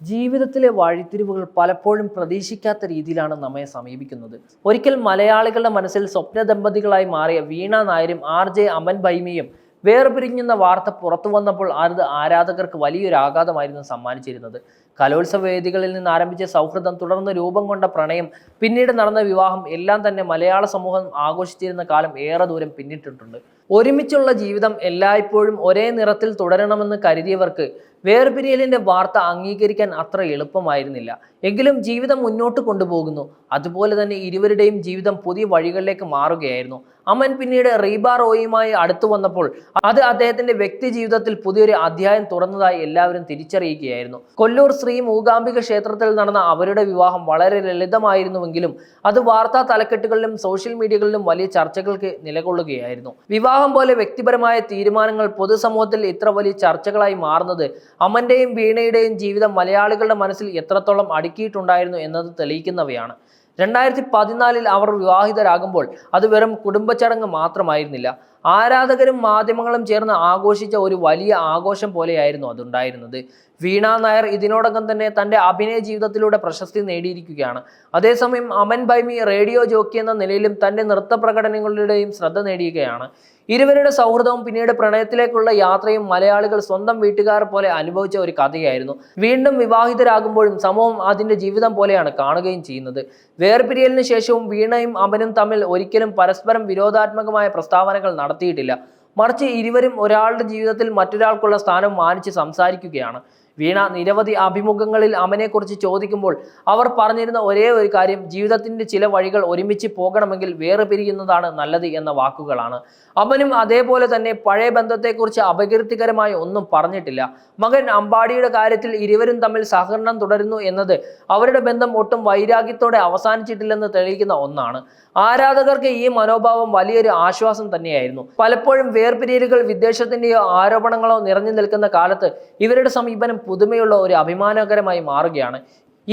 ജീവിതത്തിലെ വഴിത്തിരിവുകൾ പലപ്പോഴും പ്രതീക്ഷിക്കാത്ത രീതിയിലാണ് നമ്മെ സമീപിക്കുന്നത്. ഒരിക്കൽ മലയാളികളുടെ മനസ്സിൽ സ്വപ്ന ദമ്പതികളായി മാറിയ വീണ നായരും ആർ ജെ അമൻ ബൈമിയും വേർപിരിഞ്ഞെന്ന വാർത്ത പുറത്തു വന്നപ്പോൾ അത് ആരാധകർക്ക് വലിയൊരു ആഘാതമായിരുന്നു സമ്മാനിച്ചിരുന്നത്. കലോത്സവ വേദികളിൽ നിന്ന് ആരംഭിച്ച സൗഹൃദം തുടർന്ന് രൂപം കൊണ്ട പ്രണയം പിന്നീട് നടന്ന വിവാഹം എല്ലാം തന്നെ മലയാള സമൂഹം ആഘോഷിച്ചിരുന്ന കാലം ഏറെ ദൂരം പിന്നിട്ടിട്ടുണ്ട്. ഒരുമിച്ചുള്ള ജീവിതം എല്ലായ്പ്പോഴും ഒരേ നിറത്തിൽ തുടരണമെന്ന് കരുതിയവർക്ക് വേർപിരിയലിന്റെ വാർത്ത അംഗീകരിക്കാൻ അത്ര എളുപ്പമായിരുന്നില്ല. എങ്കിലും ജീവിതം മുന്നോട്ട് കൊണ്ടുപോകുന്നു. അതുപോലെ തന്നെ ഇരുവരുടെയും ജീവിതം പുതിയ വഴികളിലേക്ക് മാറുകയായിരുന്നു. അമൻ പിന്നീട് റീബ റോയിയുമായി അടുത്തു വന്നപ്പോൾ അത് അദ്ദേഹത്തിന്റെ വ്യക്തി ജീവിതത്തിൽ പുതിയൊരു അധ്യായം തുറന്നതായി എല്ലാവരും തിരിച്ചറിയുകയായിരുന്നു. കൊല്ലൂർ ശ്രീ മൂകാംബിക ക്ഷേത്രത്തിൽ നടന്ന അവരുടെ വിവാഹം വളരെ ലളിതമായിരുന്നുവെങ്കിലും അത് വാർത്താ തലക്കെട്ടുകളിലും സോഷ്യൽ മീഡിയകളിലും വലിയ ചർച്ചകൾക്ക് നിലകൊള്ളുകയായിരുന്നു. വിവാഹം പോലെ വ്യക്തിപരമായ തീരുമാനങ്ങൾ പൊതുസമൂഹത്തിൽ ഇത്ര വലിയ ചർച്ചകളായി മാറുന്നത് അമന്റെയും വീണയുടെയും ജീവിതം മലയാളികളുടെ മനസ്സിൽ എത്രത്തോളം അടുക്കിയിട്ടുണ്ടായിരുന്നു എന്നത് തെളിയിക്കുന്നവയാണ്. രണ്ടായിരത്തി പതിനാലിൽ അവർ വിവാഹിതരാകുമ്പോൾ അത് വെറും കുടുംബച്ചടങ്ങ് മാത്രമായിരുന്നില്ല. ആരാധകരും മാധ്യമങ്ങളും ചേർന്ന് ആഘോഷിച്ച ഒരു വലിയ ആഘോഷം പോലെയായിരുന്നു അതുണ്ടായിരുന്നത്. വീണ നായർ ഇതിനോടകം തന്നെ തന്റെ അഭിനയ ജീവിതത്തിലൂടെ പ്രശസ്തി നേടിയിരിക്കുകയാണ്. അതേസമയം അമൻ ബൈമി റേഡിയോ ജോക്കി എന്ന നിലയിലും തന്റെ നൃത്ത പ്രകടനങ്ങളുടെയും ശ്രദ്ധ നേടിയുകയാണ് ഇരുവരുടെ സൗഹൃദവും പിന്നീട് പ്രണയത്തിലേക്കുള്ള യാത്രയും മലയാളികൾ സ്വന്തം വീട്ടുകാർ പോലെ അനുഭവിച്ച ഒരു കഥയായിരുന്നു. വീണ്ടും വിവാഹിതരാകുമ്പോഴും സമൂഹം അതിന്റെ ജീവിതം പോലെയാണ് കാണുകയും ചെയ്യുന്നത്. വേർപിരിയലിന് ശേഷവും വീണയും അമനും തമ്മിൽ ഒരിക്കലും പരസ്പരം വിരോധാത്മകമായ പ്രസ്താവനകൾ നടത്തിയിട്ടില്ല. മറിച്ച് ഇരുവരും ഒരാളുടെ ജീവിതത്തിൽ മറ്റൊരാൾക്കുള്ള സ്ഥാനം മാനിച്ച് സംസാരിക്കുകയാണ്. വീണ നിരവധി അഭിമുഖങ്ങളിൽ അമനെക്കുറിച്ച് ചോദിക്കുമ്പോൾ അവർ പറഞ്ഞിരുന്ന ഒരേ ഒരു കാര്യം ജീവിതത്തിന്റെ ചില വഴികൾ ഒരുമിച്ച് പോകണമെങ്കിൽ വേറെ പിരിയുന്നതാണ് നല്ലത് എന്ന വാക്കുകളാണ്. അമനും അതേപോലെ തന്നെ പഴയ ബന്ധത്തെക്കുറിച്ച് അപകീർത്തികരമായി ഒന്നും പറഞ്ഞിട്ടില്ല. മകൻ അമ്പാടിയുടെ കാര്യത്തിൽ ഇരുവരും തമ്മിൽ സഹകരണം തുടരുന്നു എന്നത് അവരുടെ ബന്ധം ഒട്ടും വൈരാഗ്യത്തോടെ അവസാനിച്ചിട്ടില്ലെന്ന് തെളിയിക്കുന്ന ഒന്നാണ്. ആരാധകർക്ക് ഈ മനോഭാവം വലിയൊരു ആശ്വാസം തന്നെയായിരുന്നു. പലപ്പോഴും വേർപിരിയലുകൾ വിദ്വേഷത്തിന്റെയോ ആരോപണങ്ങളോ നിറഞ്ഞു നിൽക്കുന്ന കാലത്ത് ഇവരുടെ സമീപനം പുതുമയുള്ള ഒരു അഭിമാനകരമായി മാറുകയാണ്.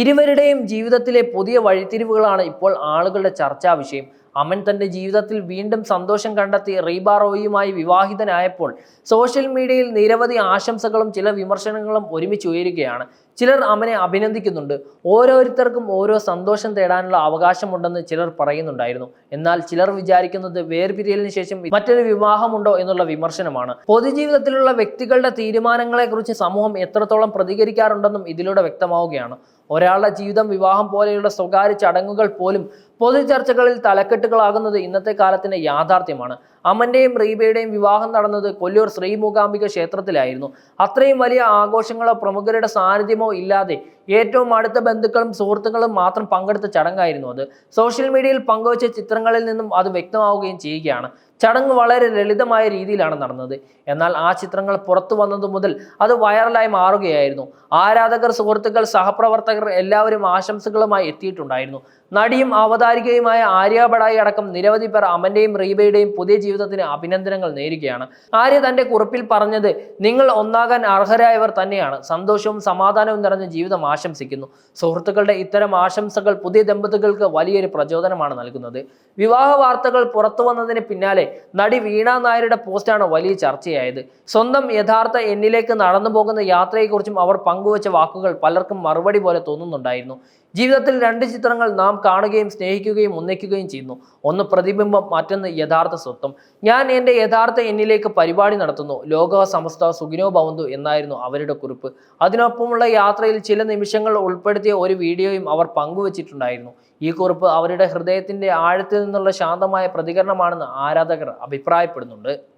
ഇരുവരുടെയും ജീവിതത്തിലെ പുതിയ വഴിത്തിരിവുകളാണ് ഇപ്പോൾ ആളുകളുടെ ചർച്ചാ വിഷയം. അമൻ തന്റെ ജീവിതത്തിൽ വീണ്ടും സന്തോഷം കണ്ടെത്തി റീബ റോയിയുമായി വിവാഹിതനായപ്പോൾ സോഷ്യൽ മീഡിയയിൽ നിരവധി ആശംസകളും ചില വിമർശനങ്ങളും ഒരുമിച്ച് ഉയരുകയാണ്. ചിലർ അമനെ അഭിനന്ദിക്കുന്നുണ്ട്. ഓരോരുത്തർക്കും ഓരോ സന്തോഷം തേടാനുള്ള അവകാശമുണ്ടെന്ന് ചിലർ പറയുന്നുണ്ടായിരുന്നു. എന്നാൽ ചിലർ വിചാരിക്കുന്നത് വേർപിരിയലിന് ശേഷം മറ്റൊരു വിവാഹമുണ്ടോ എന്നുള്ള വിമർശനമാണ്. പൊതുജീവിതത്തിലുള്ള വ്യക്തികളുടെ തീരുമാനങ്ങളെക്കുറിച്ച് സമൂഹം എത്രത്തോളം പ്രതികരിക്കാറുണ്ടെന്നും ഇതിലൂടെ വ്യക്തമാവുകയാണ്. ഒരാളുടെ ജീവിതം വിവാഹം പോലെയുള്ള സ്വകാര്യ ചടങ്ങുകൾ പോലും പൊതു ചർച്ചകളിൽ തലക്കെട്ടുകളാകുന്നത് ഇന്നത്തെ കാലത്തിന്റെ യാഥാർത്ഥ്യമാണ്. അമന്റെയും റീബയുടെയും വിവാഹം നടന്നത് കൊല്ലൂർ ശ്രീമൂകാംബിക ക്ഷേത്രത്തിലായിരുന്നു. അത്രയും വലിയ ആഘോഷങ്ങളോ പ്രമുഖരുടെ സാന്നിധ്യമോ ഇല്ലാതെ ഏറ്റവും അടുത്ത ബന്ധുക്കളും സുഹൃത്തുക്കളും മാത്രം പങ്കെടുത്ത ചടങ്ങായിരുന്നു അത്. സോഷ്യൽ മീഡിയയിൽ പങ്കുവച്ച ചിത്രങ്ങളിൽ നിന്നും അത് വ്യക്തമാവുകയും ചെയ്യുകയാണ്. ചടങ്ങ് വളരെ ലളിതമായ രീതിയിലാണ് നടന്നത്. എന്നാൽ ആ ചിത്രങ്ങൾ പുറത്തു വന്നതു മുതൽ അത് വൈറലായി മാറുകയായിരുന്നു. ആരാധകർ സുഹൃത്തുക്കൾ സഹപ്രവർത്തകർ എല്ലാവരും ആശംസകളുമായി എത്തിയിട്ടുണ്ടായിരുന്നു. നടിയും അവതാരികയുമായ ആര്യ അടക്കം നിരവധി പേർ അമന്റെയും റീബയുടെയും പുതിയ ജീവിതത്തിന് അഭിനന്ദനങ്ങൾ നേരുകയാണ്. ആര്യ തന്റെ കുറിപ്പിൽ പറഞ്ഞത് നിങ്ങൾ ഒന്നാകാൻ അർഹരായവർ തന്നെയാണ്. സന്തോഷവും സമാധാനവും നിറഞ്ഞ ജീവിതം ആശംസിക്കുന്നു. സുഹൃത്തുക്കളുടെ ഇത്തരം ആശംസകൾ പുതിയ ദമ്പതികൾക്ക് വലിയൊരു പ്രചോദനമാണ് നൽകുന്നത്. വിവാഹ വാർത്തകൾ പുറത്തു വന്നതിന് പിന്നാലെ നടി വീണ നായരുടെ പോസ്റ്റാണ് വലിയ ചർച്ചയായത്. സ്വന്തം യഥാർത്ഥ എന്നിലേക്ക് നടന്നു പോകുന്ന യാത്രയെക്കുറിച്ചും അവർ പങ്കുവച്ച വാക്കുകൾ പലർക്കും മറുപടി പോലെ തോന്നുന്നുണ്ടായിരുന്നു. ജീവിതത്തിൽ രണ്ട് ചിത്രങ്ങൾ നാം കാണുകയും സ്നേഹിക്കുകയും ഒന്നിക്കുകയും ചെയ്യുന്നു. ഒന്ന് പ്രതിബിംബം മറ്റൊന്ന് യഥാർത്ഥ സ്വത്വം. ഞാൻ എന്റെ യഥാർത്ഥ എന്നിലേക്ക് പരിപാടി നടത്തുന്നു. ലോക സമസ്ത സുഖിനോ ഭവന്തു എന്നായിരുന്നു അവരുടെ കുറിപ്പ്. അതിനൊപ്പമുള്ള യാത്രയിൽ ചില നിമിഷങ്ങൾ ഉൾപ്പെടുത്തിയ ഒരു വീഡിയോയും അവർ പങ്കുവച്ചിട്ടുണ്ടായിരുന്നു. ഈ കുറിപ്പ് അവരുടെ ഹൃദയത്തിന്റെ ആഴത്തിൽ നിന്നുള്ള ശാന്തമായ പ്രതികരണമാണെന്ന് ആരാധകർ അഭിപ്രായപ്പെടുന്നുണ്ട്.